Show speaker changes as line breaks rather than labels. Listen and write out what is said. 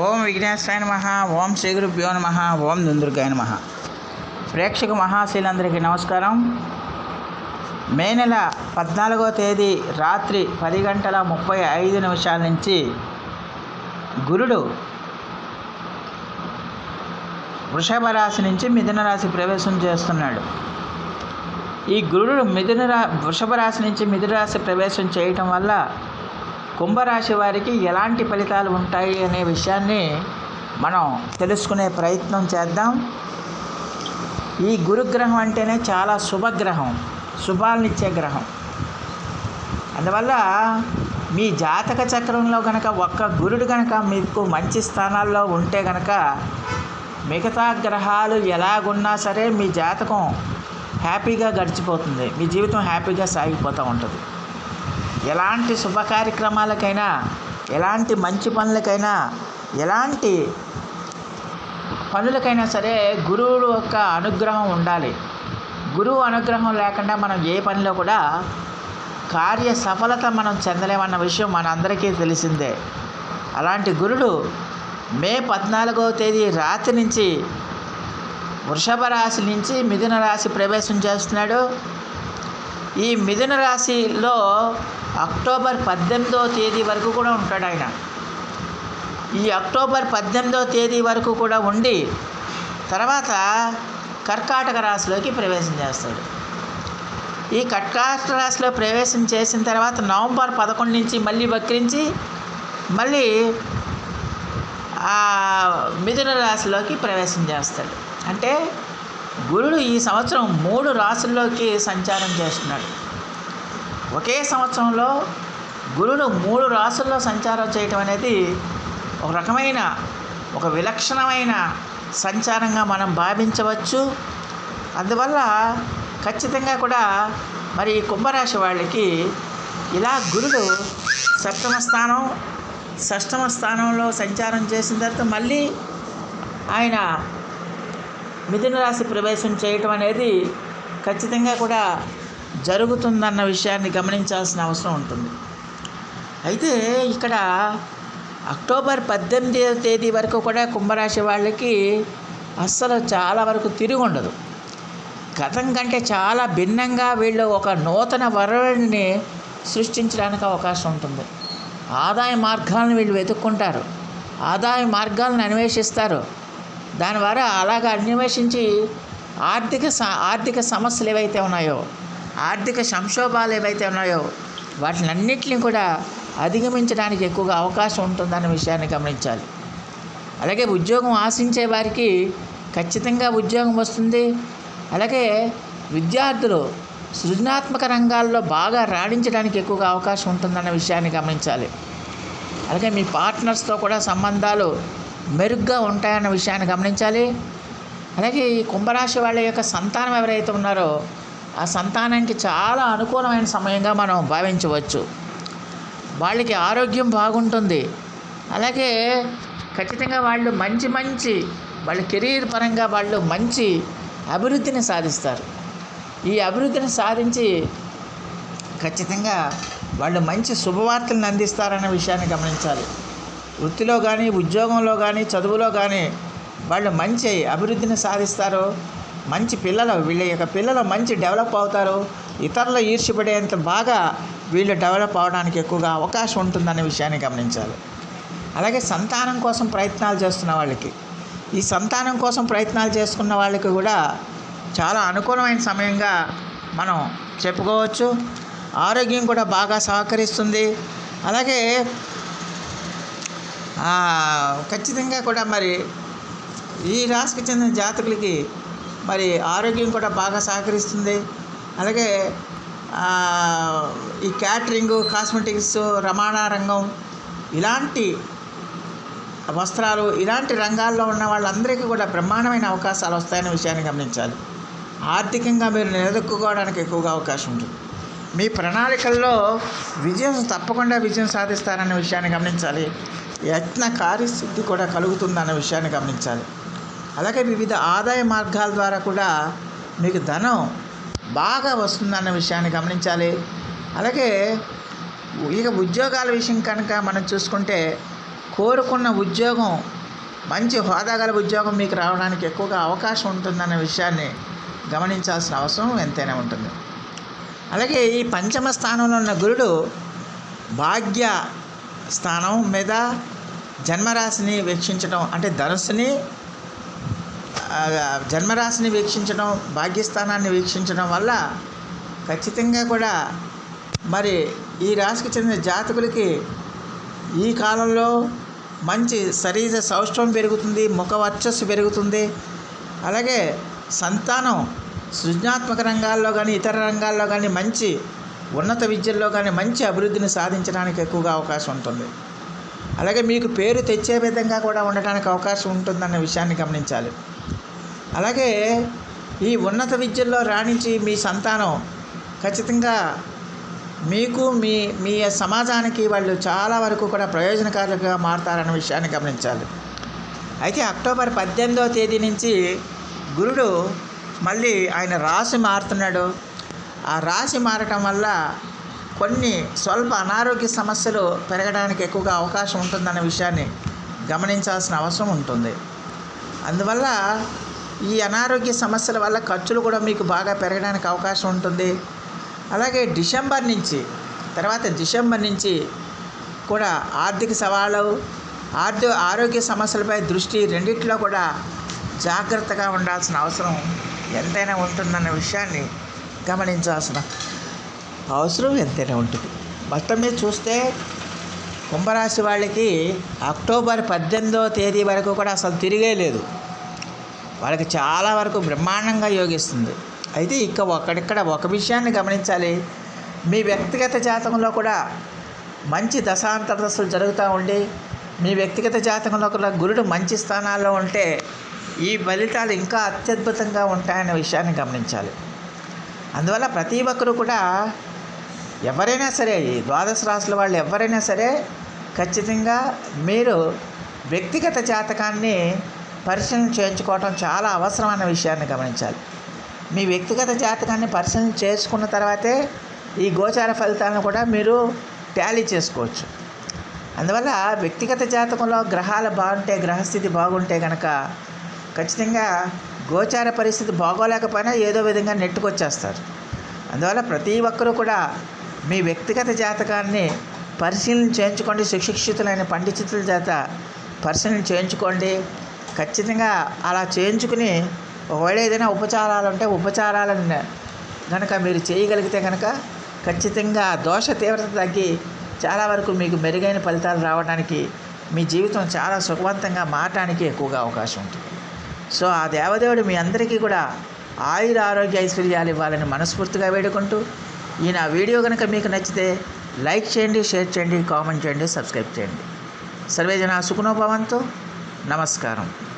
ఓం విఘ్నేశ్వరాయ నమ ఓం శ్రీ గురుభ్యో నమ ఓం దుందుర్గాయ నమ. ప్రేక్షక మహాశీలందరికీ నమస్కారం. మే నెల పద్నాలుగో తేదీ రాత్రి పది గంటల ముప్పై ఐదు నిమిషాల నుంచి గురుడు వృషభ రాశి నుంచి మిథున రాశి ప్రవేశం చేస్తున్నాడు. ఈ గురుడు మిథున రా వృషభ రాశి నుంచి మిథున రాశి ప్రవేశం చేయటం వల్ల కుంభరాశి వారికి ఎలాంటి ఫలితాలు ఉంటాయి అనే విషయాన్ని మనం తెలుసుకునే ప్రయత్నం చేద్దాం. ఈ గురుగ్రహం అంటేనే చాలా శుభగ్రహం శుభాలనిచ్చే గ్రహం. అందువల్ల మీ జాతక చక్రంలో కనుక ఒక్క గురుడు కనుక మీకు మంచి స్థానాల్లో ఉంటే కనుక మిగతా గ్రహాలు ఎలాగున్నా సరే మీ జాతకం హ్యాపీగా గడిచిపోతుంది. మీ జీవితం హ్యాపీగా సాగిపోతూ ఉంటుంది. ఎలాంటి శుభ కార్యక్రమాలకైనా ఎలాంటి మంచి పనులకైనా ఎలాంటి పనులకైనా సరే గురువుడు యొక్క అనుగ్రహం ఉండాలి. గురువు అనుగ్రహం లేకుండా మనం ఏ పనిలో కూడా కార్య సఫలత మనం చెందలేమన్న విషయం మనందరికీ తెలిసిందే. అలాంటి గురుడు మే పద్నాలుగవ తేదీ రాత్రి నుంచి వృషభ రాశి నుంచి మిథున రాశి ప్రవేశం చేస్తున్నాడు. ఈ మిథున రాశిలో అక్టోబర్ పద్దెనిమిదో తేదీ వరకు కూడా ఉంటాడు ఆయన. ఈ అక్టోబర్ పద్దెనిమిదో తేదీ వరకు కూడా ఉండి తర్వాత కర్కాటక రాశిలోకి ప్రవేశం చేస్తాడు. ఈ కర్కాటక రాశిలో ప్రవేశం చేసిన తర్వాత నవంబర్ పదకొండు నుంచి మళ్ళీ వక్రించి మళ్ళీ మిథున రాశిలోకి ప్రవేశం చేస్తాడు. అంటే గురుడు ఈ సంవత్సరం మూడు రాశుల్లోకి సంచారం చేస్తున్నాడు. ఒకే సంవత్సరంలో గురుడు మూడు రాసుల్లో సంచారం చేయటం అనేది ఒక రకమైన ఒక విలక్షణమైన సంచారంగా మనం భావించవచ్చు. అందువల్ల ఖచ్చితంగా కూడా మరి కుంభరాశి వాళ్ళకి ఇలా గురుడు సప్తమ స్థానం షష్టమ స్థానంలో సంచారం చేసిన తర్వాత మళ్ళీ ఆయన మిథున రాశి ప్రవేశం చేయటం అనేది ఖచ్చితంగా కూడా జరుగుతుందన్న విషయాన్ని గమనించాల్సిన అవసరం ఉంటుంది. అయితే ఇక్కడ అక్టోబర్ పద్దెనిమిదవ తేదీ వరకు కూడా కుంభరాశి వాళ్ళకి అస్సలు చాలా వరకు తిరిగి ఉండదు. గతం కంటే చాలా భిన్నంగా వీళ్ళు ఒక నూతన వరవడిని సృష్టించడానికి అవకాశం ఉంటుంది. ఆదాయ మార్గాలను వీళ్ళు వెతుక్కుంటారు. ఆదాయ మార్గాలను అన్వేషిస్తారు. దాని ద్వారా అలాగ అన్వేషించి ఆర్థిక ఆర్థిక సమస్యలు ఏవైతే ఉన్నాయో ఆర్థిక సంక్షోభాలు ఏవైతే ఉన్నాయో వాటిని అన్నింటినీ కూడా అధిగమించడానికి ఎక్కువగా అవకాశం ఉంటుందన్న విషయాన్ని గమనించాలి. అలాగే ఉద్యోగం ఆశించే వారికి ఖచ్చితంగా ఉద్యోగం వస్తుంది. అలాగే విద్యార్థులు సృజనాత్మక రంగాల్లో బాగా రాణించడానికి ఎక్కువగా అవకాశం ఉంటుందన్న విషయాన్ని గమనించాలి. అలాగే మీ పార్ట్నర్స్తో కూడా సంబంధాలు మెరుగ్గా ఉంటాయన్న విషయాన్ని గమనించాలి. అలాగే ఈ కుంభరాశి వాళ్ళ యొక్క సంతానం ఎవరైతే ఉన్నారో ఆ సంతానానికి చాలా అనుకూలమైన సమయంగా మనం భావించవచ్చు. వాళ్ళకి ఆరోగ్యం బాగుంటుంది. అలాగే ఖచ్చితంగా వాళ్ళు మంచి మంచి వాళ్ళ కెరీర్ పరంగా వాళ్ళు మంచి అభివృద్ధిని సాధిస్తారు. ఈ అభివృద్ధిని సాధించి ఖచ్చితంగా వాళ్ళు మంచి శుభవార్తలను అందిస్తారన్న విషయాన్ని గమనించాలి. వృత్తిలో కానీ ఉద్యోగంలో కానీ చదువులో కానీ వాళ్ళు మంచి అభివృద్ధిని సాధిస్తారు మంచి పిల్లలు వీళ్ళ యొక్క పిల్లలు మంచి డెవలప్ అవుతారు. ఇతరులు ఈర్ష్యపడేంత బాగా వీళ్ళు డెవలప్ అవడానికి ఎక్కువగా అవకాశం ఉంటుందనే విషయాన్ని గమనించాలి. అలాగే సంతానం కోసం ప్రయత్నాలు చేస్తున్న వాళ్ళకి ఈ సంతానం కోసం ప్రయత్నాలు చేసుకున్న వాళ్ళకి కూడా చాలా అనుకూలమైన సమయంగా మనం చెప్పుకోవచ్చు. ఆరోగ్యం కూడా బాగా సహకరిస్తుంది. అలాగే ఖచ్చితంగా కూడా మరి ఈ రాశికి చెందిన జాతకులకి మరి ఆరోగ్యం కూడా బాగా సహకరిస్తుంది. అలాగే ఈ క్యాటరింగు కాస్మెటిక్స్ రవాణా రంగం ఇలాంటి వస్త్రాలు ఇలాంటి రంగాల్లో ఉన్న వాళ్ళందరికీ కూడా బ్రహ్మాండమైన అవకాశాలు వస్తాయనే విషయాన్ని గమనించాలి. ఆర్థికంగా మీరు నిలదొక్కుకోవడానికి ఎక్కువగా అవకాశం ఉంటుంది. మీ ప్రణాళికల్లో విజయం తప్పకుండా విజయం సాధిస్తారనే విషయాన్ని గమనించాలి. యత్న కార్యసిద్ధి కూడా కలుగుతుందన్న విషయాన్ని గమనించాలి. అలాగే వివిధ ఆదాయ మార్గాల ద్వారా కూడా మీకు ధనం బాగా వస్తుందన్న విషయాన్ని గమనించాలి. అలాగే ఇక ఉద్యోగాల విషయం కనుక మనం చూసుకుంటే కోరుకున్న ఉద్యోగం మంచి హోదా గల ఉద్యోగం మీకు రావడానికి ఎక్కువగా అవకాశం ఉంటుందన్న విషయాన్ని గమనించాల్సిన అవసరం ఎంతైనా ఉంటుంది. అలాగే ఈ పంచమ స్థానంలో ఉన్న గురుడు భాగ్య స్థానం మీద జన్మరాశిని వీక్షించడం అంటే ధనుసుని జన్మరాశిని వీక్షించడం భాగ్యస్థానాన్ని వీక్షించడం వల్ల ఖచ్చితంగా కూడా మరి ఈ రాశికి చెందిన జాతకులకి ఈ కాలంలో మంచి శరీర సౌష్ఠవం పెరుగుతుంది ముఖ వర్చస్సు పెరుగుతుంది. అలాగే సంతానం సృజనాత్మక రంగాల్లో కానీ ఇతర రంగాల్లో కానీ మంచి ఉన్నత విద్యల్లో కానీ మంచి అభివృద్ధిని సాధించడానికి ఎక్కువగా అవకాశం ఉంటుంది. అలాగే మీకు పేరు తెచ్చే విధంగా కూడా ఉండడానికి అవకాశం ఉంటుందన్న విషయాన్ని గమనించాలి. అలాగే ఈ ఉన్నత విద్యల్లో రాణించి మీ సంతానం ఖచ్చితంగా మీకు మీ మీ సమాజానికి వాళ్ళు చాలా వరకు కూడా ప్రయోజనకారులుగా మారతారన్న విషయాన్ని గమనించాలి. అయితే అక్టోబర్ పద్దెనిమిదవ తేదీ నుంచి గురుడు మళ్ళీ ఆయన రాశి మారుతున్నాడు. ఆ రాశి మారటం వల్ల కొన్ని స్వల్ప అనారోగ్య సమస్యలు పెరగడానికి ఎక్కువగా అవకాశం ఉంటుందన్న విషయాన్ని గమనించాల్సిన అవసరం ఉంటుంది. అందువల్ల ఈ అనారోగ్య సమస్యల వల్ల ఖర్చులు కూడా మీకు బాగా పెరగడానికి అవకాశం ఉంటుంది. అలాగే డిసెంబర్ నుంచి తర్వాత డిసెంబర్ నుంచి కూడా ఆర్థిక సవాళ్ళు ఆర్థిక ఆరోగ్య సమస్యలపై దృష్టి రెండిట్లో కూడా జాగ్రత్తగా ఉండాల్సిన అవసరం ఎంతైనా ఉంటుందన్న విషయాన్ని గమనించాల్సిన అవసరం ఎంతైనా ఉంటుంది. మొత్తం మీద చూస్తే కుంభరాశి వాళ్ళకి అక్టోబర్ పద్దెనిమిదవ తేదీ వరకు కూడా అసలు తిరిగే లేదు. వాళ్ళకి చాలా వరకు బ్రహ్మాండంగా యోగిస్తుంది. అయితే ఇక ఒకడిక్కడ ఒక విషయాన్ని గమనించాలి. మీ వ్యక్తిగత జాతకంలో కూడా మంచి దశాంతరదశలు జరుగుతూ ఉండి మీ వ్యక్తిగత జాతకంలో కూడా గురుడు మంచి స్థానాల్లో ఉంటే ఈ ఫలితాలు ఇంకా అత్యద్భుతంగా ఉంటాయనే విషయాన్ని గమనించాలి. అందువల్ల ప్రతి ఒక్కరు కూడా ఎవరైనా సరే ఈ ద్వాదశ రాశుల వాళ్ళు ఎవరైనా సరే ఖచ్చితంగా మీరు వ్యక్తిగత జాతకాన్ని పరిశీలన చేయించుకోవటం చాలా అవసరమైన విషయాన్ని గమనించాలి. మీ వ్యక్తిగత జాతకాన్ని పరిశీలన చేసుకున్న తర్వాతే ఈ గోచార ఫలితాలను కూడా మీరు ట్యాలీ చేసుకోవచ్చు. అందువల్ల వ్యక్తిగత జాతకంలో గ్రహాలు బాగుంటే గ్రహస్థితి బాగుంటే కనుక ఖచ్చితంగా గోచార పరిస్థితి బాగోలేకపోయినా ఏదో విధంగా నెట్టుకొచ్చేస్తారు. అందువల్ల ప్రతి ఒక్కరూ కూడా మీ వ్యక్తిగత జాతకాన్ని పరిశీలన చేయించుకోండి. సుశిక్షితులైన పండితుల చేత పరిశీలన చేయించుకోండి. ఖచ్చితంగా అలా చేయించుకుని ఒకవేళ ఏదైనా ఉపచారాలు ఉంటే ఉపచారాలను కనుక మీరు చేయగలిగితే కనుక ఖచ్చితంగా దోష తీవ్రత తగ్గి చాలా వరకు మీకు మెరుగైన ఫలితాలు రావడానికి మీ జీవితం చాలా సుఖవంతంగా మారటానికి ఎక్కువగా అవకాశం ఉంటుంది. సో ఆ దేవదేవుడు మీ అందరికీ కూడా ఆయుర ఆరోగ్య ఐశ్వర్యాలు ఇవ్వాలని మనస్ఫూర్తిగా వేడుకుంటూ ఈ నా వీడియో కనుక మీకు నచ్చితే లైక్ చేయండి షేర్ చేయండి కామెంట్ చేయండి సబ్స్క్రైబ్ చేయండి. సర్వేజన సుఖనోభవంతో నమస్కారం.